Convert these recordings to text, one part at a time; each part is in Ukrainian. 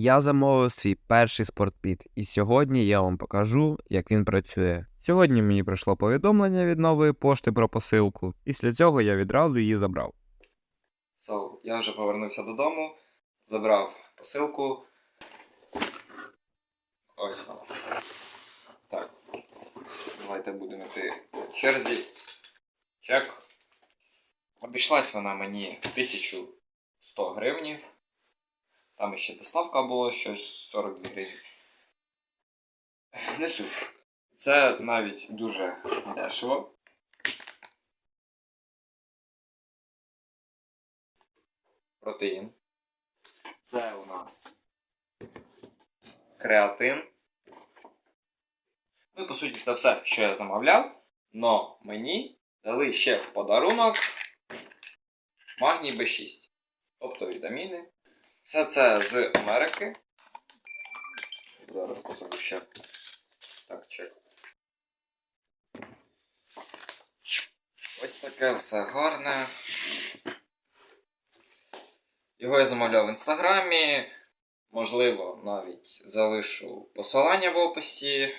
Я замовив свій перший спортпіт, і сьогодні я вам покажу, як він працює. Сьогодні мені прийшло повідомлення від нової пошти про посилку. Після цього я відразу її забрав. So, я вже повернувся додому, забрав посилку. Ось вона. Так. Давайте будемо йти по черзі. Чек. Обійшлась вона мені 1100 гривнів. Там ще доставка була щось 42 гривні. Не суть. Це навіть дуже дешево. Протеїн. Це у нас креатин. Ну, і по суті, це все, що я замовляв. Но мені дали ще в подарунок магній Б6. Тобто вітаміни. Все це з Америки. Зараз покажу ще. Так, чек. Ось таке все гарне. Його я замовляв в інстаграмі. Можливо, навіть залишу посилання в описі.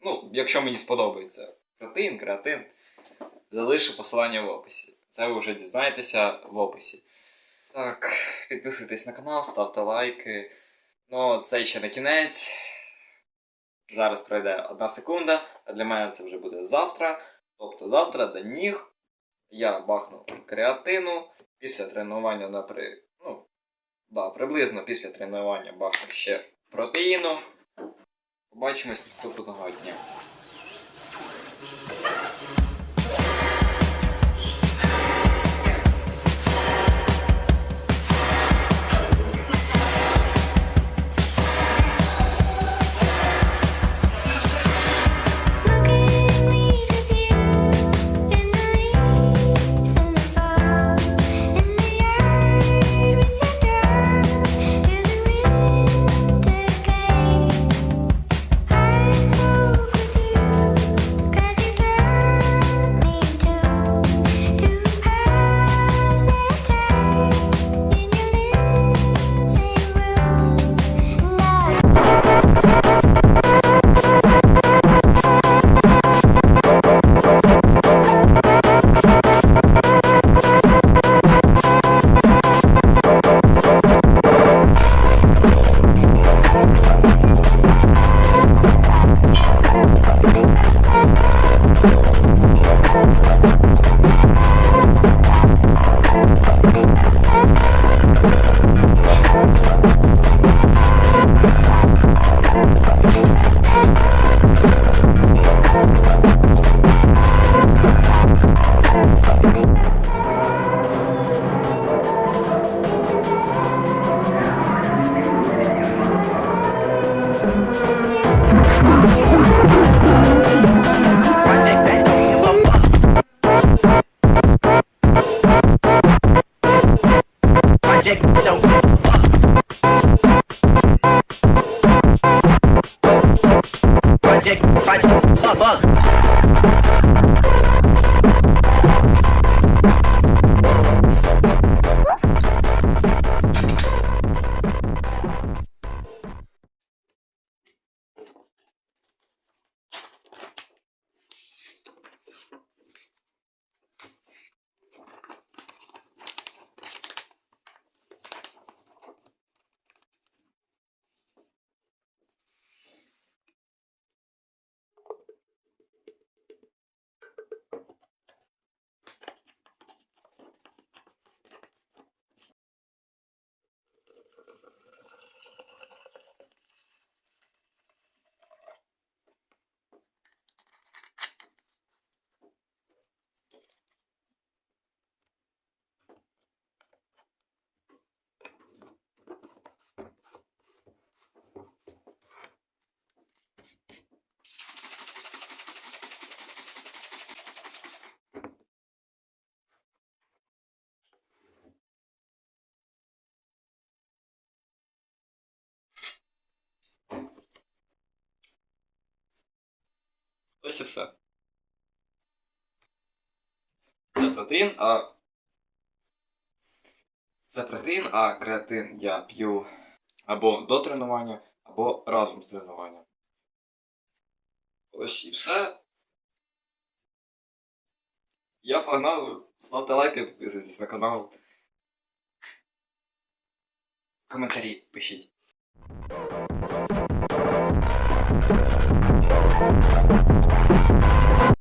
Ну, якщо мені сподобається протеїн, креатин, залишу посилання в описі. Це ви вже дізнаєтеся в описі. Так, підписуйтесь на канал, ставте лайки. Ну, це ще не кінець. Зараз пройде одна секунда, а для мене це вже буде завтра. Тобто завтра до ніг я бахну креатину. Після тренування напри... ну, да, приблизно після тренування бахну ще протеїну. Побачимось наступного дня. gente, bate, só toca. Ось і все. Це протеїн, а. Це протеїн, а креатин я п'ю Або до тренування, або разом з тренуванням. Ось і все. Я погнав. Ставте лайки, підписуйтесь на канал. Коментарі пишіть. Thank you.